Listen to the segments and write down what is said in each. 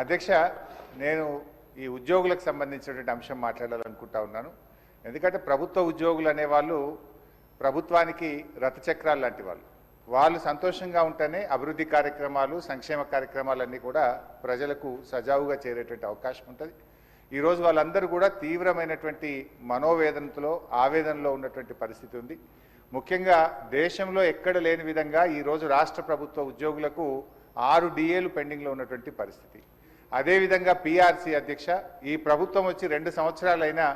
అధ్యక్ష నేను ఈ ఉద్యోగులకు సంబంధించినటువంటి అంశం మాట్లాడాలనుకుంటా ఉన్నాను. ఎందుకంటే ప్రభుత్వ ఉద్యోగులు అనేవాళ్ళు ప్రభుత్వానికి రథచక్రాలు లాంటి వాళ్ళు. వాళ్ళు సంతోషంగా ఉంటేనే అభివృద్ధి కార్యక్రమాలు సంక్షేమ కార్యక్రమాలన్నీ కూడా ప్రజలకు సజావుగా చేరేటువంటి అవకాశం ఉంటుంది. ఈరోజు వాళ్ళందరూ కూడా తీవ్రమైనటువంటి మనోవేదనతో ఆవేదనలో ఉన్నటువంటి పరిస్థితి ఉంది. ముఖ్యంగా దేశంలో ఎక్కడ లేని విధంగా ఈరోజు రాష్ట్ర ప్రభుత్వ ఉద్యోగులకు ఆరు డిఏలు పెండింగ్లో ఉన్నటువంటి పరిస్థితి. అదేవిధంగా పీఆర్సీ అధ్యక్ష ఈ ప్రభుత్వం వచ్చి రెండు సంవత్సరాలైనా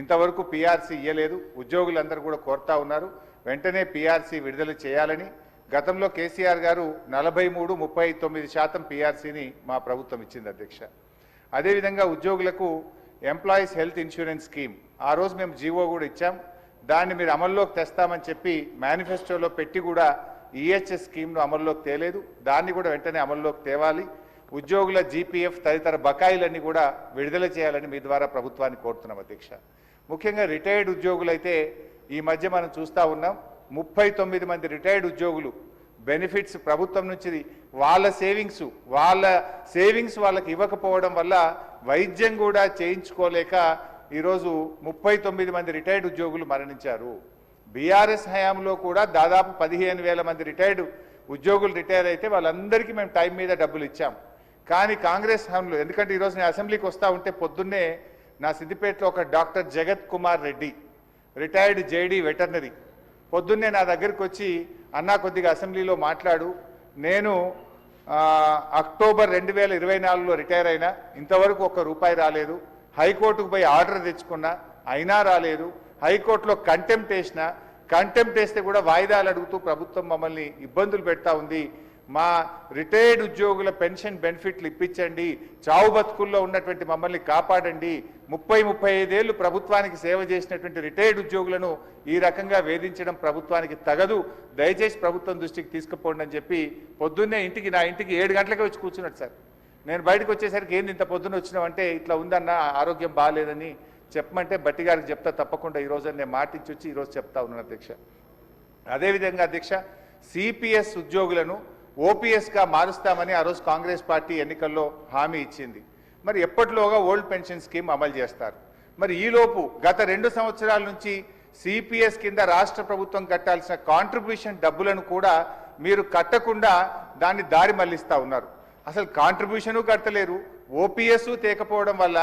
ఇంతవరకు పీఆర్సీ ఇయ్యలేదు. ఉద్యోగులందరూ కూడా కోరుతా ఉన్నారు. వెంటనే పీఆర్సీ విడుదల చేయాలని. గతంలో కేసీఆర్ గారు నలభై మూడు ముప్పై తొమ్మిది శాతం పీఆర్సీని మా ప్రభుత్వం ఇచ్చింది అధ్యక్ష. అదేవిధంగా ఉద్యోగులకు ఎంప్లాయీస్ హెల్త్ ఇన్సూరెన్స్ స్కీమ్ ఆ రోజు మేము జీవో కూడా ఇచ్చాం. దాన్ని మీరు అమల్లోకి తెస్తామని చెప్పి మేనిఫెస్టోలో పెట్టి కూడా ఈహెచ్ఎస్ స్కీమ్ను అమల్లోకి తేలేదు. దాన్ని కూడా వెంటనే అమల్లోకి తేవాలి. ఉద్యోగుల జీపీఎఫ్ తదితర బకాయిలన్నీ కూడా విడుదల చేయాలని మీ ద్వారా ప్రభుత్వాన్ని కోరుతున్నాం అధ్యక్ష. ముఖ్యంగా రిటైర్డ్ ఉద్యోగులైతే ఈ మధ్య మనం చూస్తూ ఉన్నాం ముప్పై తొమ్మిది మంది రిటైర్డ్ ఉద్యోగులు బెనిఫిట్స్ ప్రభుత్వం నుంచి వాళ్ళ సేవింగ్స్ వాళ్ళ సేవింగ్స్ వాళ్ళకి ఇవ్వకపోవడం వల్ల వైద్యం కూడా చేయించుకోలేక ఈరోజు ముప్పై తొమ్మిది మంది రిటైర్డ్ ఉద్యోగులు మరణించారు. బీఆర్ఎస్ హయాంలో కూడా దాదాపు పదిహేను వేల మంది రిటైర్డ్ ఉద్యోగులు రిటైర్ అయితే వాళ్ళందరికీ మేము టైం మీద డబ్బులు ఇచ్చాం. కానీ కాంగ్రెస్ హయాంలో ఎందుకంటే ఈరోజు నేను అసెంబ్లీకి వస్తూ ఉంటే పొద్దున్నే నా సిద్దిపేటలో ఒక doctor Jagat Kumar Reddy retired JD veterinary. పొద్దున్నే నా దగ్గరికి వచ్చి అన్నా కొద్దిగా అసెంబ్లీలో మాట్లాడు. నేను అక్టోబర్ రెండు వేల ఇరవై నాలుగులో రిటైర్ అయినా ఇంతవరకు ఒక్క రూపాయి రాలేదు. హైకోర్టుకు పోయి ఆర్డర్ తెచ్చుకున్నా అయినా రాలేదు. హైకోర్టులో కంటెంప్ట్ వేసిన కంటెంప్ట్ వేస్తే కూడా వాయిదాలు అడుగుతూ ప్రభుత్వం మమ్మల్ని ఇబ్బందులు పెడతా ఉంది. మా రిటైర్డ్ ఉద్యోగుల పెన్షన్ బెనిఫిట్లు ఇప్పించండి చావు బతుకుల్లో ఉన్నటువంటి మమ్మల్ని కాపాడండి. ముప్పై ముప్పై ఐదేళ్ళు ప్రభుత్వానికి సేవ చేసినటువంటి రిటైర్డ్ ఉద్యోగులను ఈ రకంగా వేధించడం ప్రభుత్వానికి తగదు. దయచేసి ప్రభుత్వం దృష్టికి తీసుకుపోండి అని చెప్పి పొద్దున్నే ఇంటికి నా ఇంటికి ఏడు గంటలకే వచ్చి కూర్చున్నాడు సార్. నేను బయటకు వచ్చేసరికి ఏంది ఇంత పొద్దున్న వచ్చినావంటే ఇట్లా ఉందన్న ఆరోగ్యం బాగాలేదని చెప్పమంటే బట్టి గారికి చెప్తా తప్పకుండా ఈ నేను మాటించి వచ్చి ఈరోజు చెప్తా ఉన్నాను అధ్యక్ష. అదేవిధంగా అధ్యక్ష సిపిఎస్ ఉద్యోగులను ఓపీఎస్గా మారుస్తామని ఆ రోజు కాంగ్రెస్ పార్టీ ఎన్నికల్లో హామీ ఇచ్చింది. మరి ఎప్పటిలోగా ఓల్డ్ పెన్షన్ స్కీమ్ అమలు చేస్తారు? మరి ఈలోపు గత రెండు సంవత్సరాల నుంచి సిపిఎస్ కింద రాష్ట్ర ప్రభుత్వం కట్టాల్సిన కాంట్రిబ్యూషన్ డబ్బులను కూడా మీరు కట్టకుండా దాన్ని దారి మళ్ళిస్తూ ఉన్నారు. అసలు కాంట్రిబ్యూషను కట్టలేరు ఓపీఎస్ తేకపోవడం వల్ల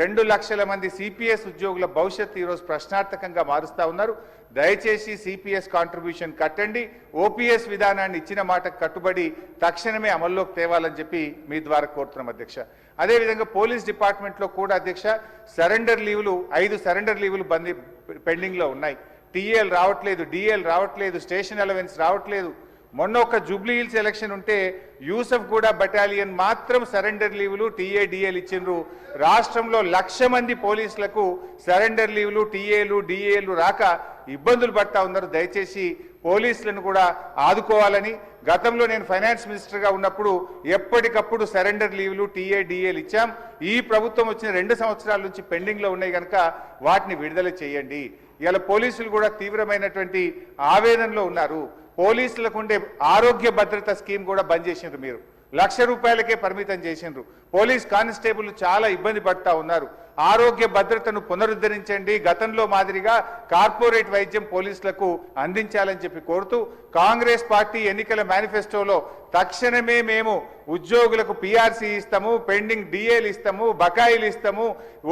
రెండు లక్షల మంది సిపిఎస్ ఉద్యోగుల భవిష్యత్తు ఈరోజు ప్రశ్నార్థకంగా మారుస్తా ఉన్నారు. దయచేసి సిపిఎస్ కాంట్రిబ్యూషన్ కట్టండి. ఓపీఎస్ విధానాన్ని ఇచ్చిన మాటకు కట్టుబడి తక్షణమే అమల్లోకి తేవాలని చెప్పి మీ ద్వారా కోరుతున్నాం అధ్యక్ష. అదేవిధంగా పోలీస్ డిపార్ట్మెంట్లో కూడా అధ్యక్ష సరెండర్ లీవులు ఐదు సరెండర్ లీవులు బంది పెండింగ్లో ఉన్నాయి. టీఏలు రావట్లేదు డిఏలు రావట్లేదు స్టేషన్ అలవెన్స్ రావట్లేదు మొన్న ఒక జూబ్లీ హిల్స్ ఎలక్షన్ ఉంటే యూసఫ్ కూడా బటాలియన్ మాత్రం సరెండర్ లీవులు టీఏడిఏలు ఇచ్చిండ్రు. రాష్ట్రంలో లక్ష మంది పోలీసులకు సరెండర్ లీవులు టీఏలు డిఏలు రాక ఇబ్బందులు పడతా ఉన్నారు. దయచేసి పోలీసులను కూడా ఆదుకోవాలని. గతంలో నేను ఫైనాన్స్ మినిస్టర్గా ఉన్నప్పుడు ఎప్పటికప్పుడు సరెండర్ లీవ్లు టీఏడిఏలు ఇచ్చాం. ఈ ప్రభుత్వం వచ్చిన రెండు సంవత్సరాల నుంచి పెండింగ్లో ఉన్నాయి కనుక వాటిని విడుదల చేయండి. ఇలా పోలీసులు కూడా తీవ్రమైనటువంటి ఆవేదనలో ఉన్నారు. పోలీసులకు ఉండే ఆరోగ్య భద్రత స్కీమ్ కూడా బంద్ చేసిండ్రు మీరు. లక్ష రూపాయలకే పరిమితం చేసిండ్రు. పోలీస్ కానిస్టేబుల్ చాలా ఇబ్బంది పడతా ఉన్నారు. ఆరోగ్య భద్రతను పునరుద్ధరించండి. గతంలో మాదిరిగా కార్పొరేట్ వైద్యం పోలీసులకు అందించాలని చెప్పి కోరుతూ కాంగ్రెస్ పార్టీ ఎన్నికల మేనిఫెస్టోలో తక్షణమే మేము ఉద్యోగులకు పిఆర్సీ ఇస్తాము పెండింగ్ డిఏలు ఇస్తాము బకాయిలు ఇస్తాము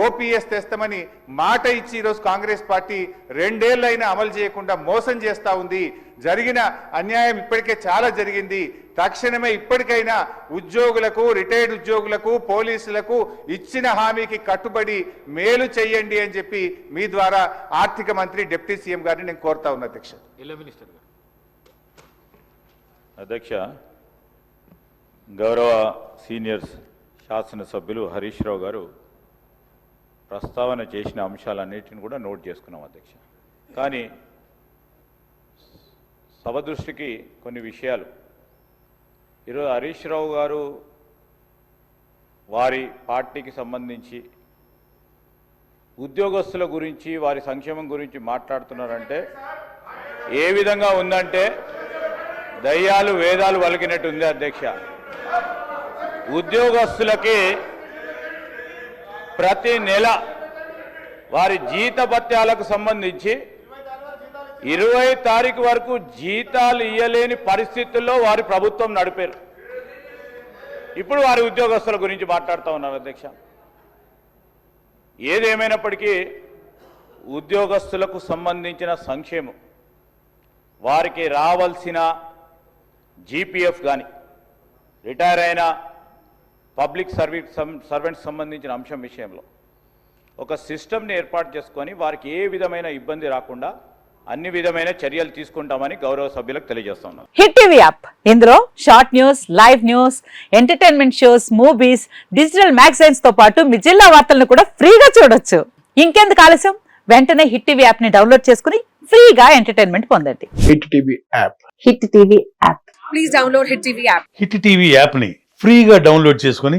ఓపీఎస్ తెస్తామని మాట ఇచ్చి ఈరోజు కాంగ్రెస్ పార్టీ రెండేళ్ళైనా అమలు చేయకుండా మోసం చేస్తా ఉంది. జరిగిన అన్యాయం ఇప్పటికే చాలా జరిగింది. తక్షణమే ఇప్పటికైనా ఉద్యోగులకు రిటైర్డ్ ఉద్యోగులకు పోలీసులకు ఇచ్చిన హామీకి కట్టుబడి మేలు చేయండి అని చెప్పి మీ ద్వారా ఆర్థిక మంత్రి డిప్యూటీ సీఎం గారిని నేను కోరుతా ఉన్నా అధ్యక్ష. ఇళ్ళ మినిస్టర్ గారు. అధ్యక్ష గౌరవ సీనియర్స్ శాసనసభ్యులు హరీష్ రావు గారు ప్రస్తావన చేసిన అంశాలన్నిటిని కూడా నోట్ చేసుకున్నాం అధ్యక్ష. కానీ సభ దృష్టికి కొన్ని విషయాలు. ఈరోజు హరీష్ రావు గారు వారి పార్టీకి సంబంధించి ఉద్యోగస్తుల గురించి వారి సంక్షేమం గురించి మాట్లాడుతున్నారంటే ఏ విధంగా ఉందంటే దయ్యాలు వేదాలు వలికినట్టు ఉంది అధ్యక్ష. ఉద్యోగస్తులకి ప్రతి నెల వారి జీతభత్యాలకు సంబంధించి ఇరవై తారీఖు వరకు జీతాలు ఇయ్యలేని పరిస్థితుల్లో వారి ప్రభుత్వం నడిపారు. ఇప్పుడు వారి ఉద్యోగస్తుల గురించి మాట్లాడుతూ ఉన్నారు అధ్యక్ష. ఏదేమైనప్పటికీ ఉద్యోగస్తులకు సంబంధించిన సంక్షేమం వారికి రావాల్సిన జీపీఎఫ్ కానీ రిటైర్ అయిన పబ్లిక్ సర్వీస్ సర్వెంట్స్ సంబంధించిన అంశం విషయంలో ఒక సిస్టమ్ని ఏర్పాటు చేసుకొని వారికి ఏ విధమైన ఇబ్బంది రాకుండా అన్ని విధమైన చర్యలు తీసుకుంటామని గౌరవ సభ్యులకు తెలియజేస్తున్నాను హిట్ టీవీ యాప్. ఇందులో short news live news entertainment shows movies digital మ్యాగజైన్స్తో పాటు మీ జిల్లా వార్తలను కూడా ఫ్రీగా చూడొచ్చు. ఇంకెందుకు ఆలస్యం? వెంటనే హిట్ టీవీ యాప్ని డౌన్లోడ్ చేసుకుని ఫ్రీగా ఎంటర్టైన్మెంట్ పొందండి. Hit TV app. Hit TV app. Please download Hit TV app. Hit TV యాప్ని ఫ్రీగా డౌన్లోడ్ చేసుకొని